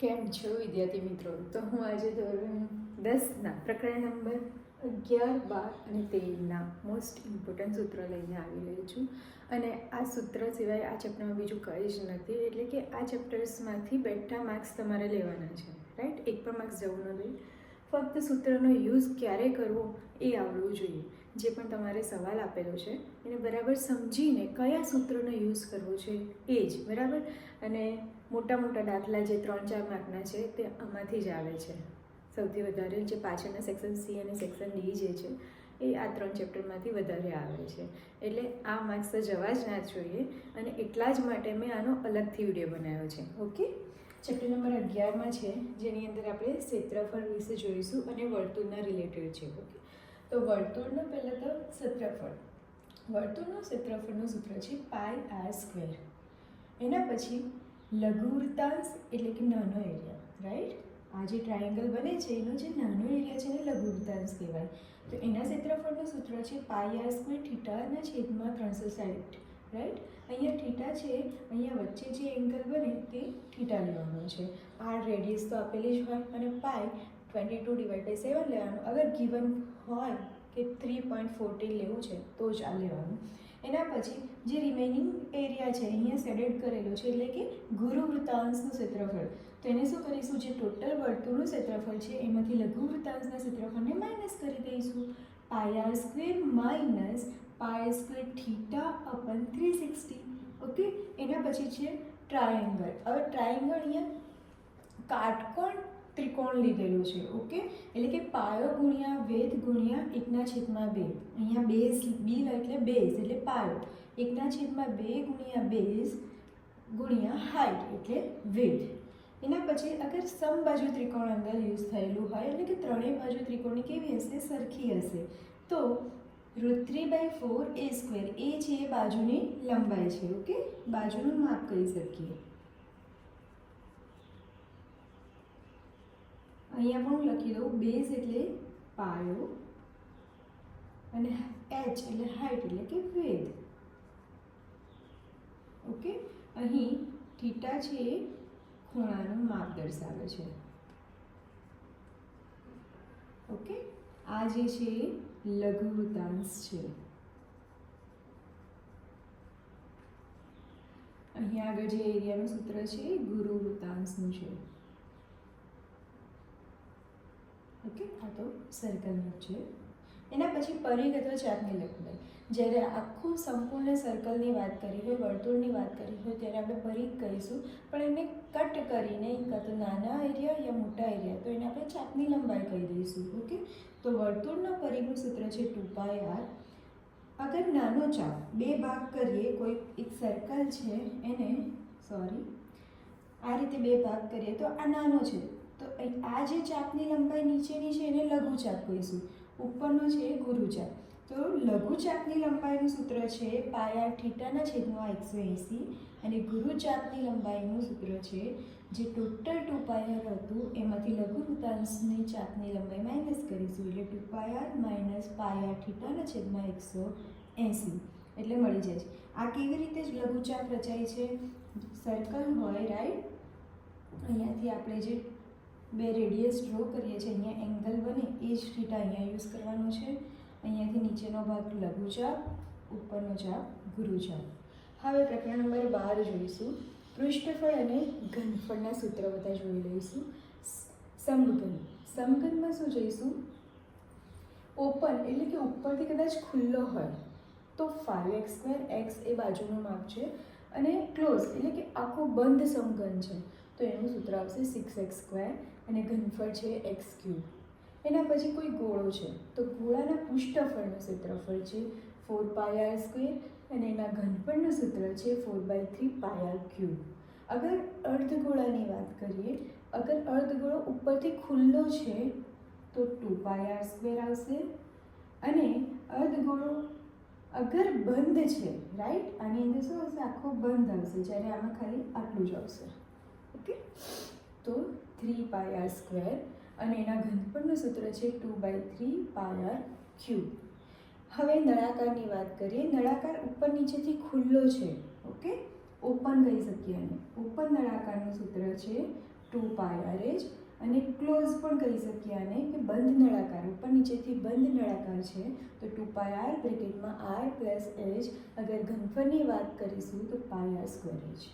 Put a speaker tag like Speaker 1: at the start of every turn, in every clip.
Speaker 1: કેમ છો વિદ્યાર્થી મિત્રો? તો હું આજે ધોરણ દસના પ્રકરણ નંબર અગિયાર, બાર અને તેરના મોસ્ટ ઇમ્પોર્ટન્ટ સૂત્ર લઈને આવી રહી છું. અને આ સૂત્ર સિવાય આ ચેપ્ટરમાં બીજું કંઈ જ નથી, એટલે કે આ ચેપ્ટર્સમાંથી બેઠા માર્ક્સ તમારે લેવાના છે. રાઈટ એક પણ માર્ક્સ જવું ન જોઈએ. ફક્ત સૂત્રનો યુઝ ક્યારે કરવો એ આવડવું જોઈએ. જે પણ તમારે સવાલ આપેલો છે, એને બરાબર સમજીને કયા સૂત્રનો યુઝ કરવો છે, એ જ, બરાબર? અને મોટા મોટા દાખલા જે ત્રણ ચાર માર્કના છે, તે આમાંથી જ આવે છે. સૌથી વધારે જે પાછળના સેક્શન સી અને સેક્શન ડી જે છે, એ આ ત્રણ ચેપ્ટરમાંથી વધારે આવે છે. એટલે આ માર્ક્સ તો જવા જ ના જોઈએ, અને એટલા જ માટે મેં આનો અલગથી વીડિયો બનાવ્યો છે, ઓકે? ચેપ્ટર નંબર અગિયારમાં છે, જેની અંદર આપણે ક્ષેત્રફળ વિશે જોઈશું અને વર્તુળના રિલેટેડ છે, ઓકે? તો વર્તુળનું પહેલાં તો ક્ષેત્રફળ. વર્તુળનું ક્ષેત્રફળનું સૂત્ર છે પાય આર સ્ક્વેર એના પછી લઘુવૃત્તાંશ એટલે કે નાનો એરિયા રાઈટ આ જે ટ્રાયેંગલ બને છે, એનો જે નાનો એરિયા છે એને લઘુવૃત્તાંશ કહેવાય. તો એના ક્ષેત્રફળનું સૂત્ર છે પાય આર સ્ક્વેર થીટાના છેદમાં ત્રણસો સાઠ રાઈટ અહીંયા થીટા છે, અહીંયા વચ્ચે જે એંગલ બને તે થીટા લેવાનો છે. આર રેડિયસ તો આપેલી જ હોય અને pi twenty two divide by seven લેવાનું. અગર ગિવન હોય કે થ્રી પોઈન્ટ ફોર્ટીન લેવું છે, તો જ આ લેવાનું. એના પછી જે રિમેનિંગ એરિયા છે, અહીંયા સેડેડ કરેલો છે, એટલે કે ગુરુ વૃત્તાંશનું ક્ષેત્રફળ. તો એને શું કરીશું? જે ટોટલ વર્તુળનું ક્ષેત્રફળ છે, એમાંથી લઘુ વૃત્તાંશના ક્ષેત્રફળને માઇનસ કરી દઈશું. Pi R square minus pi square theta upon three sixty okay એના પછી છે ટ્રાયેંગલ હવે ટ્રાયેંગલ અહીંયા કાટકોણ ત્રિકોણ લીધેલું છે, ઓકે? એટલે કે પાયો ગુણ્યા વેધ ગુણ્યા એકના છેદમાં બે. અહીંયા બેઝ, બી એટલે બેઝ, એટલે પાયો. એકના છેદમાં બે ગુણ્યા બેઝ ગુણ્યા હાઇટ એટલે વેધ એના પછી અગર સમબાજુ ત્રિકોણ અંદર યુઝ થયેલું હોય, એટલે કે ત્રણેય બાજુ ત્રિકોણની કેવી હશે? સરખી હશે. તો root three by four A square, A છે બાજુની લંબાઈ છે, ઓકે? બાજુનું માપ કરી શકીએ. અહીંયા પણ હું લખી દઉં બેઝ એટલે પાયો અને એચ એટલે હાઇટ એટલે કે વેદ ઓકે અહીં થીટા છે એ ખૂણાનું માપ દર્શાવે છે. ઓકે આ જે છે એ લઘુતાંશ છે. અહીંયા આગળ જે એરિયાનું સૂત્ર છે એ ગુરુ વૃતાંશનું છે. ઓકે? આ તો સર્કલનું છે. એના પછી પરિગત ચાપની લંબાઈ જ્યારે આખું સંપૂર્ણ સર્કલની વાત કરી હોય, વર્તુળની વાત કરી હોય, ત્યારે આપણે પરિઘ કહીશું પણ એને કટ કરીને કાં તો નાના એરિયા યા મોટા એરિયા તો એને આપણે ચાપની લંબાઈ કહી દઈશું. ઓકે? તો વર્તુળના પરિઘનું સૂત્ર છે ટુ પાય આર. અગર નાનો ચાપ, બે ભાગ કરીએ, કોઈ એક સર્કલ છે, એને સોરી આ રીતે બે ભાગ કરીએ, તો આ નાનો છે. તો આ જે ચાપની લંબાઈ નીચેની છે એને લઘુ ચાપ કહીશું. ઉપરનો છે એ ગુરુ તો લઘુ ચાપની લંબાઈનું સૂત્ર છે પાયા ઠીટાના છેદમાં એકસો એંસી અને ગુરુ ચાપની લંબાઈનું સૂત્ર છે જે ટોટલ ટુ પાયર હતું એમાંથી લઘુ વૃતાંશની ચાપની લંબાઈ માઇનસ કરીશું એટલે ટુ પાયર માઇનસ પાયા ઠીટાના છેદમાં એકસો એંસી. એટલે મળી જાય છે. આ કેવી રીતે જ લઘુચાપ રચાય છે? સર્કલ હોય, રાઈટ? અહીંયાથી આપણે જે બે રેડિયસ ડ્રો કરીએ છીએ. અહીંયા એંગલ બને એ જ ફીટા અહીંયા યુઝ કરવાનો છે. અહીંયાથી નીચેનો ભાગ લઘુચાપ ઉપરનો ચાપ ગુરુચાપ હવે પ્રકરણ નંબર બાર જોઈશું. પૃષ્ઠફળ અને ઘનફળના સૂત્ર બધા જોઈ લઈશું. સમઘન. સમઘનમાં શું જોઈશું? ઓપન એટલે કે ઉપરથી કદાચ ખુલ્લો હોય. તો ફાઇવ એક્સ સ્ક્વેર એક્સ એ બાજુનું માપ છે. અને ક્લોઝ એટલે કે આખો બંધ સમઘન છે. તો એનું સૂત્ર આવશે સિક્સ એક્સ સ્ક્વેર અને ઘનફળ છે એક્સ ક્યુબ એના પછી કોઈ ગોળો છે. તો ગોળાના પૃષ્ઠફળનું ક્ષેત્રફળ છે ફોર પાય આર સ્ક્વેર અને એના ઘનફળનું સૂત્ર છે four by three pi R cube અગર અર્ધગોળાની વાત કરીએ, અગર અર્ધગોળો ઉપરથી ખુલ્લો છે, તો ટુ પાય આર સ્ક્વેર આવશે. અને અર્ધગોળો અગર બંધ છે રાઈટ આની અંદર શું આવશે? આખો બંધ આવશે, જ્યારે આમાં ખાલી આટલું જ આવશે. ઓકે. તો થ્રી પાય આર સ્ક્વેર અને એના ઘનફળનું સૂત્ર છે two by three pi R cube હવે નળાકારની વાત કરીએ. નળાકાર ઉપર નીચેથી ખુલ્લો છે. ઓકે? ઓપન કહી શકીએ એને. ઓપન નળાકારનું સૂત્ર છે ટુ પાયર એચ અને ક્લોઝ પણ કહી શકીએ આને કે બંધ નળાકાર. ઉપર નીચેથી બંધ નળાકાર છે. તો ટુ પાય આર બ્રેકેટમાં આર પ્લસ એચ અગર ઘનફળની વાત કરીશું તો પાય આર સ્ક્વેર એચ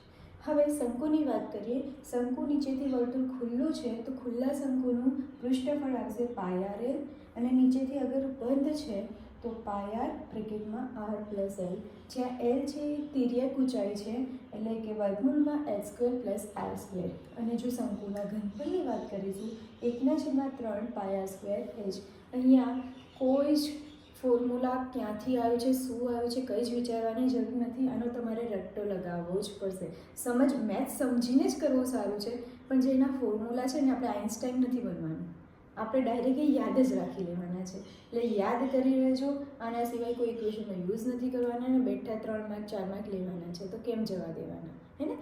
Speaker 1: હવે શંકુની વાત કરીએ, શંકુ નીચેથી વર્તુળ ખુલ્લું છે, તો ખુલ્લા શંકુનું પૃષ્ઠફળ આવશે પાય એલ અને નીચેથી અગર બંધ છે, તો પાય બ્રેકેટમાં આર પ્લસ એલ જ્યાં એલ છે એ તિર્યક ઊંચાઈ છે, એટલે કે વર્ગમૂળમાં L square plus R square અને જો શંકુના ઘનફળની વાત કરીશું, એકના છેદમાં ત્રણ પાયા સ્ક્વેર એચ અહીંયા કોઈ જ ફોર્મ્યુલા ક્યાંથી આવ્યું છે, શું આવ્યું છે, કંઈ જ વિચારવાની જરૂર નથી. આનો તમારે રટ્ટો લગાવવો જ પડશે. સમજ મેથ્સ સમજીને જ કરવું સારું છે, પણ જે એના ફોર્મ્યુલા છે ને આપણે આઇન્સ્ટાઈન નથી બનવાનું આપણે ડાયરેક્ટ એ યાદ જ રાખી લેવાના છે. એટલે યાદ કરી લેજો આના સિવાય કોઈ ઇક્વેશનનો યુઝ નથી કરવાના અને બેઠા ત્રણ માર્ક ચાર માર્ક લેવાના છે, તો કેમ જવા દેવાના? હે ને?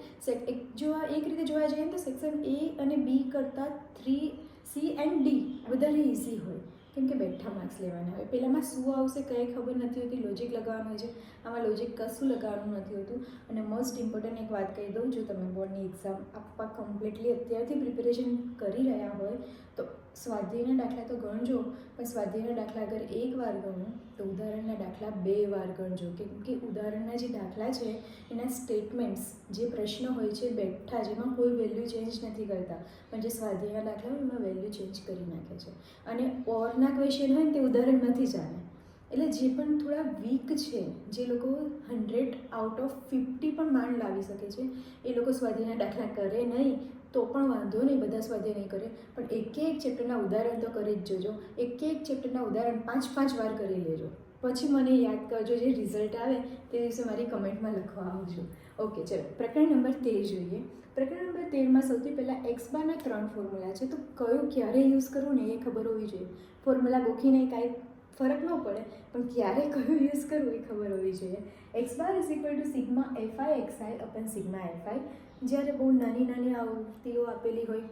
Speaker 1: એક જોવા એક રીતે જોવા જઈએ તો સેક્શન એ અને બી કરતાં થ્રી સી એન્ડ ડી વધારે ઇઝી હોય. કેમ કે બેઠા માર્ક્સ લેવાના હોય. પહેલાંમાં શું આવશે કંઈ ખબર નથી હોતી લોજિક લગાવવાનું છે. આમાં લોજિક કશું લગાવવાનું નથી હોતું. અને મોસ્ટ ઇમ્પોર્ટન્ટ એક વાત કહી દઉં, જો તમે બોર્ડની એક્ઝામ આપવા કમ્પ્લીટલી અત્યારથી પ્રિપેરેશન કરી રહ્યા હોય, તો સ્વાધ્યાયના દાખલા તો ગણજો પણ સ્વાધ્યાયના દાખલા અગર એક વાર ગણો, તો ઉદાહરણના દાખલા બે વાર ગણજો. કેમ કે ઉદાહરણના જે દાખલા છે, એના સ્ટેટમેન્ટ્સ જે પ્રશ્ન હોય છે, બેઠા જેમાં કોઈ વેલ્યુ ચેન્જ નથી કરતા. પણ જે સ્વાધ્યાયના દાખલા હોય, એમાં વેલ્યુ ચેન્જ કરી નાખે છે. અને ઓરના ક્વેશ્ચન હોય ને, તે ઉદાહરણમાંથી નથી આવે. એટલે જે પણ થોડા વીક છે, જે લોકો હંડ્રેડ આઉટ ઓફ ફિફ્ટી પણ માંડ લાવી શકે છે, એ લોકો સ્વાધીના દાખલા કરે નહીં તો પણ વાંધો નહીં, બધા સ્વાધ્યાય નહીં કરે. પણ એક એક ચેપ્ટરના ઉદાહરણ તો કરી જ જોજો. એક એક ચેપ્ટરના ઉદાહરણ પાંચ પાંચ વાર કરી લેજો. પછી મને યાદ કરજો જે રિઝલ્ટ આવે તે દિવસે મારી કમેન્ટમાં લખવા આવજો. ઓકે ચલો. પ્રકરણ નંબર તેર જોઈએ. પ્રકરણ નંબર તેરમાં સૌથી પહેલાં એક્સબાના ત્રણ ફોર્મ્યુલા છે. તો કયો ક્યારે યુઝ કરવું ને એ ખબર હોવી જોઈએ. ફોર્મ્યુલા ગોખીને કાંઈ ફરક ન પડે, પણ ક્યારે કયું યુઝ કરવું એ ખબર હોવી જોઈએ. X bar is equal to sigma F I X I upon sigma F I જ્યારે બહુ નાની નાની આવૃત્તિઓ આપેલી હોય,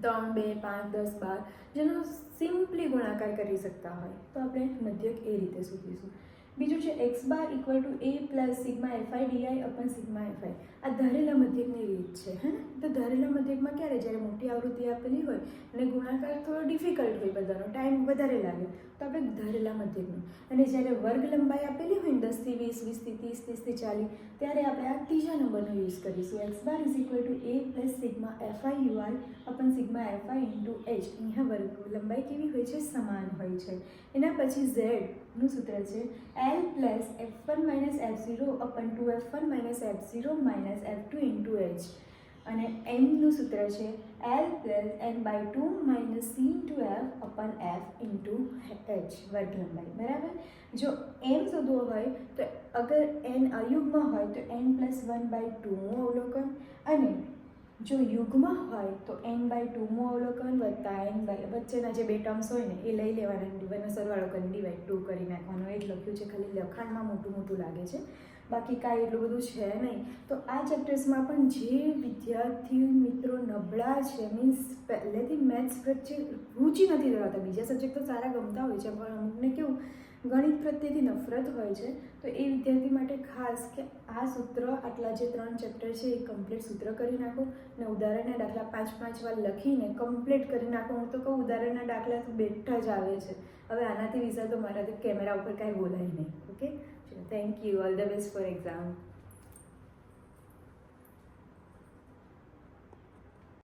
Speaker 1: ત્રણ, બે, પાંચ, દસ, બાર, જેનો સિમ્પલી ગુણાકાર કરી શકતા હોય, તો આપણે મધ્યક એ રીતે શોધીશું બીજું છે X bar equal to A plus sigma F I D I upon sigma F I આ ધારેલા મધ્યકની રીત છે, હે ને? તો ધારેલા મધ્યકમાં ક્યારે? જ્યારે મોટી આવૃત્તિ આપેલી હોય અને ગુણાકાર થોડો ડિફિકલ્ટ હોય બધાનો ટાઈમ વધારે લાગે, તો આપણે ધારેલા મધ્યકનું. અને જ્યારે વર્ગ લંબાઈ આપેલી હોય ને દસથી વીસ વીસથી ત્રીસ ત્રીસથી ચાલીસ, ત્યારે આપણે આ ત્રીજા નંબરનો યુઝ કરીશું. X bar is equal to A plus sigma F I U I upon sigma F I into H અહીંયા વર્ગ લંબાઈ કેવી હોય છે? સમાન હોય છે. એના પછી ઝેડનું સૂત્ર છે L plus F one minus F zero upon two F one minus F zero minus F two into H અને એમનું સૂત્ર છે L plus N by two minus C into F upon F into H વર્ગ લંબાઈ બરાબર? જો એમ શોધવો હોય તો અગર એન અયુગમાં હોય તો એન પ્લસ વન બાય ટુનું અવલોકન અને જો યુગમાં હોય તો એન બાય ટુનું અવલોકન વત્તા એન બાય વચ્ચેના જે બે ટર્મ્સ હોય ને એ લઈ લેવાના. ડિવાઈનો સરવાળો કરીને ડિવાઈડ ટુ કરી નાખવાનો. એ જ લખ્યું છે. ખાલી લખાણમાં મોટું મોટું લાગે છે. બાકી કાંઈ એટલું બધું છે નહીં. તો આ ચેપ્ટર્સમાં પણ જે વિદ્યાર્થી મિત્રો નબળા છે મીન્સ પહેલેથી મેથ્સ પ્રત્યે રુચિ નથી ધરાવતા. બીજા સબ્જેક્ટ તો સારા ગમતા હોય છે, પણ અમુકને કેવું ગણિત પ્રત્યેથી નફરત હોય છે, તો એ વિદ્યાર્થી માટે ખાસ કે આ સૂત્ર, આટલા જે ત્રણ ચેપ્ટર છે, એ કમ્પ્લીટ સૂત્ર કરી નાખો અને ઉદાહરણના દાખલા પાંચ પાંચ વાર લખીને કમ્પ્લીટ કરી નાખો. હું તો કહું, ઉદાહરણના દાખલા તો બેઠા જ આવે છે. હવે આનાથી વિઝા તો મારાથી કેમેરા ઉપર કાંઈ બોલાય નહીં. Okay thank you all the best for exam